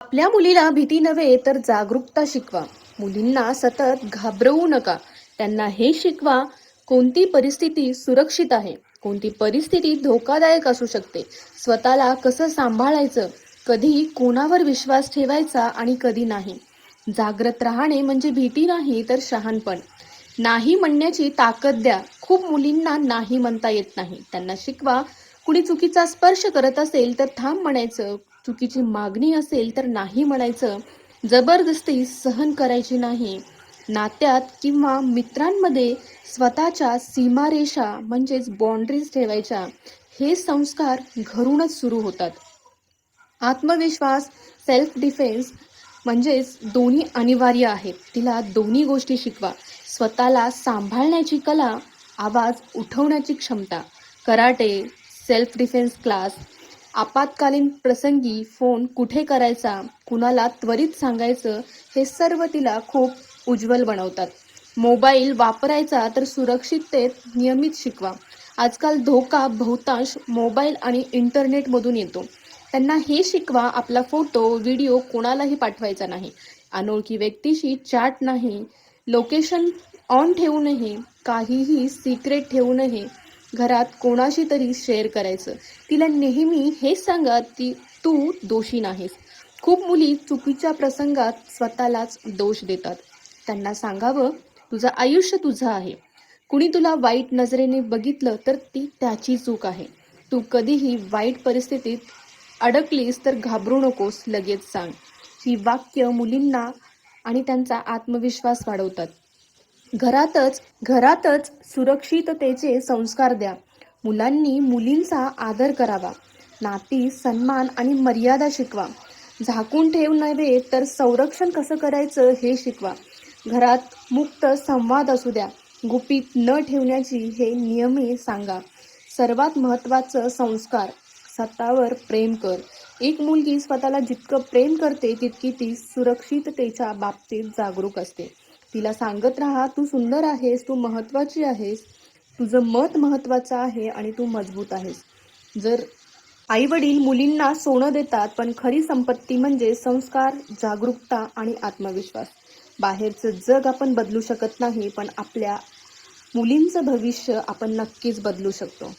आपल्या मुलीला भीती नव्हे तर जागरूकता शिकवा. मुलींना सतत घाबरवू नका. त्यांना हे शिकवा कोणती परिस्थिती सुरक्षित आहे? कोणती परिस्थिती धोकादायक असू शकते? स्वतःला कसं सांभाळायचं? कधी कोणावर विश्वास ठेवायचा आणि कधी नाही? जागृत राहणे म्हणजे भीती नाही तर शहाणपण. नाही म्हणण्याची ताकद द्या. खूप मुलींना नाही म्हणता येत नाही. त्यांना शिकवा. कुणी चुकीचा स्पर्श करत असेल तर थांब म्हणायचं. चुकीची मागणी असेल तर नाही म्हणायचं. जबरदस्ती सहन करायची नाही. नात्यात किंवा मित्रांमध्ये स्वतःच्या सीमारेषा म्हणजेच बाउंड्रीज ठेवायच्या. हे संस्कार घरूनच सुरू होतात. आत्मविश्वास सेल्फ डिफेन्स म्हणजेच दोन्ही अनिवार्य आहेत. तिला दोन्ही गोष्टी शिकवा. स्वतःला सांभाळण्याची कला आवाज उठवण्याची क्षमता. कराटे सेल्फ डिफेन्स क्लास आपत्कालीन प्रसंगी फोन कुठे करायचा कुणाला त्वरित सांगायचं हे सर्व तिला खूप उज्ज्वल बनवतात. मोबाईल वापरायचा तर सुरक्षिततेत नियमित शिकवा. आजकाल धोका बहुतांश मोबाईल आणि इंटरनेटमधून येतो. त्यांना हे शिकवा आपला फोटो व्हिडिओ कोणालाही पाठवायचा नाही. अनोळखी व्यक्तीशी चॅट नाही लोकेशन ऑन ठेवू नये काहीही सिक्रेट ठेवू नये घरात कोणाशी तरी शेअर करायचं. तिला नेहमी हेच सांगा ती तू दोषी नाहीस. खूप मुली चुकीच्या प्रसंगात स्वतःलाच दोष देतात. त्यांना सांगावं तुझं आयुष्य तुझं आहे. कुणी तुला वाईट नजरेने बघितलं तर ती त्याची चूक आहे. तू कधीही वाईट परिस्थितीत अडकलीस तर घाबरू नकोस लगेच सांग. ही वाक्य मुलींना आणि त्यांचा आत्मविश्वास वाढवतात. घरातच घरातच सुरक्षिततेचे संस्कार द्या. मुलांनी मुलींचा आदर करावा. नाती सन्मान आणि मर्यादा शिकवा. झाकून ठेव नव्हे तर संरक्षण कसं करायचं हे शिकवा. घरात मुक्त संवाद असू द्या. गुपित न ठेवण्याची हे नियमे सांगा. सर्वात महत्त्वाचं संस्कार स्वतःवर प्रेम कर. एक मुलगी स्वतःला जितकं प्रेम करते तितकी ती सुरक्षिततेच्या बाबतीत जागरूक असते. तिला सांगत राहा तू सुंदर आहेस तू महत्त्वाची आहेस तुझं मत महत्त्वाचं आहे आणि तू मजबूत आहेस. जर आई वडील मुलींना सोनं देतात पण खरी संपत्ती म्हणजे संस्कार जागरूकता आणि आत्मविश्वास. बाहेरचं जग आपण बदलू शकत नाही पण आपल्या मुलींचं भविष्य आपण नक्कीच बदलू शकतो.